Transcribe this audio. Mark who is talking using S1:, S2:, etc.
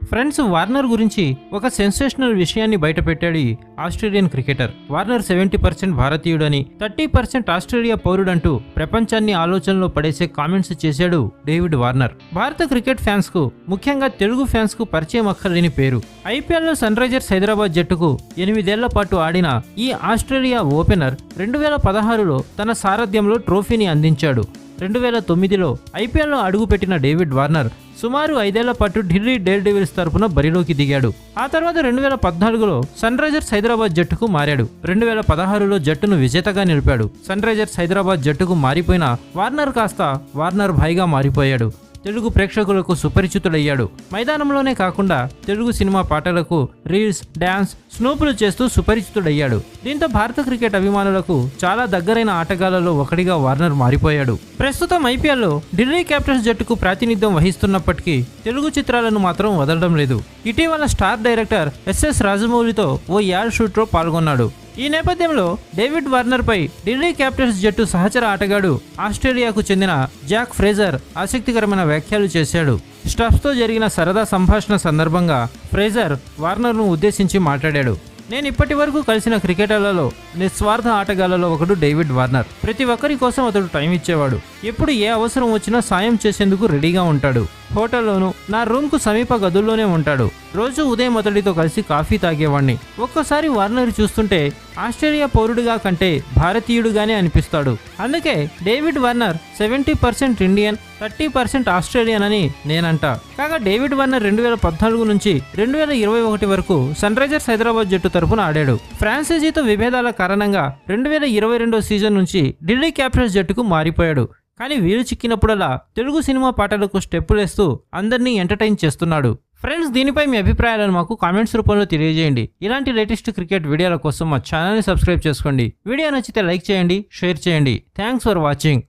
S1: Friends Warner గురించి ఒక sensational విషయాన్ని బయటపెట్టాడు ఈ Australian cricketer. Warner seventy percent భారతీయుడని thirty percent Australia పౌరుడంటూ ప్రపంచాన్ని ఆలోచనలో పడేసే కామెంట్స్ చేశాడు డేవిడ్ వార్నర్. భారత క్రికెట్ ఫ్యాన్స్కు ముఖ్యంగా తెలుగు ఫ్యాన్స్కు పరిచయం అక్కర్లేని పేరు. ఐపీఎల్లో సన్ రైజర్స్ హైదరాబాద్ జట్టుకు ఎనిమిదేళ్ళ పాటు ఆడిన ఈ ఆస్ట్రేలియా ఓపెనర్ రెండు వేల పదహారులో తన సారథ్యంలో ట్రోఫీని అందించాడు. రెండు వేల తొమ్మిదిలో ఐపీఎల్లో అడుగుపెట్టిన డేవిడ్ వార్నర్ సుమారు ఐదేళ్ళ పాటు ఢిల్లీ డేర్ డెవిల్స్ తరఫున బరిలోకి దిగాడు. ఆ తర్వాత రెండు వేల పద్నాలుగులో సన్ రైజర్స్ హైదరాబాద్ జట్టుకు మారాడు. రెండు వేల పదహారులో జట్టును విజేతగా నిలిపాడు. సన్ రైజర్స్ హైదరాబాద్ జట్టుకు మారిపోయిన వార్నర్ కాస్త వార్నర్ భాయిగా మారిపోయాడు. తెలుగు ప్రేక్షకులకు సుపరిచితుడయ్యాడు. మైదానంలోనే కాకుండా తెలుగు సినిమా పాటలకు రీల్స్ డ్యాన్స్ స్నూపులు చేస్తూ సుపరిచితుడయ్యాడు. దీంతో భారత క్రికెట్ అభిమానులకు చాలా దగ్గరైన ఆటగాళ్ళలో ఒకటిగా వార్నర్ మారిపోయాడు. ప్రస్తుతం ఐపీఎల్లో ఢిల్లీ క్యాపిటల్స్ జట్టుకు ప్రాతినిధ్యం వహిస్తున్నప్పటికీ తెలుగు చిత్రాలను మాత్రం వదలడం లేదు. ఇటీవల స్టార్ డైరెక్టర్ ఎస్ఎస్ రాజమౌళితో ఓ యాడ్ షూట్లో పాల్గొన్నాడు. ఈ నేపథ్యంలో డేవిడ్ వార్నర్ పై ఢిల్లీ క్యాపిటల్స్ జట్టు సహచర ఆటగాడు ఆస్ట్రేలియాకు చెందిన జాక్ ఫ్రేజర్ ఆసక్తికరమైన వ్యాఖ్యలు చేశాడు. స్టఫ్స్తో జరిగిన సరదా సంభాషణ సందర్భంగా ఫ్రేజర్ వార్నర్ను ఉద్దేశించి మాట్లాడాడు. నేను ఇప్పటి వరకు కలిసిన క్రికెటర్లలో నిస్వార్థ ఆటగాళ్ళలో ఒకడు డేవిడ్ వార్నర్. ప్రతి ఒక్కరి కోసం అతడు టైం ఇచ్చేవాడు. ఎప్పుడు ఏ అవసరం వచ్చినా సాయం చేసేందుకు రెడీగా ఉంటాడు. హోటల్లోనూ నా రూమ్కు సమీప గదుల్లోనే ఉంటాడు. రోజు ఉదయం అతడితో కలిసి కాఫీ తాగేవాణ్ణి. ఒక్కోసారి వార్నర్ చూస్తుంటే ఆస్ట్రేలియా పౌరుడిగా కంటే భారతీయుడుగానే అనిపిస్తాడు. అందుకే David Warner seventy percent Indian thirty percent Australian అని నేనంట. కాగా డేవిడ్ వార్నర్ రెండు వేల పద్నాలుగు నుంచి రెండు వేల ఇరవై ఒకటి వరకు సన్ రైజర్స్ హైదరాబాద్ జట్టు తరపున ఆడాడు. ఫ్రాన్సైజీతో విభేదాల కారణంగా రెండు వేల ఇరవై రెండో సీజన్ నుంచి ఢిల్లీ క్యాపిటల్స్ జట్టుకు మారిపోయాడు. కానీ వీలు చిక్కినప్పుడల్లా తెలుగు సినిమా పాటలకు స్టెప్పులు వేస్తూ అందరినీ ఎంటర్టైన్ చేస్తున్నాడు. ఫ్రెండ్స్ దీనిపై మీ అభిప్రాయాలను మాకు కామెంట్స్ రూపంలో తెలియజేయండి. ఇలాంటి లేటెస్ట్ క్రికెట్ వీడియోల కోసం మా ఛానల్ని సబ్స్క్రైబ్ చేసుకోండి. వీడియో నచ్చితే లైక్ చేయండి షేర్ చేయండి. Thanks for watching.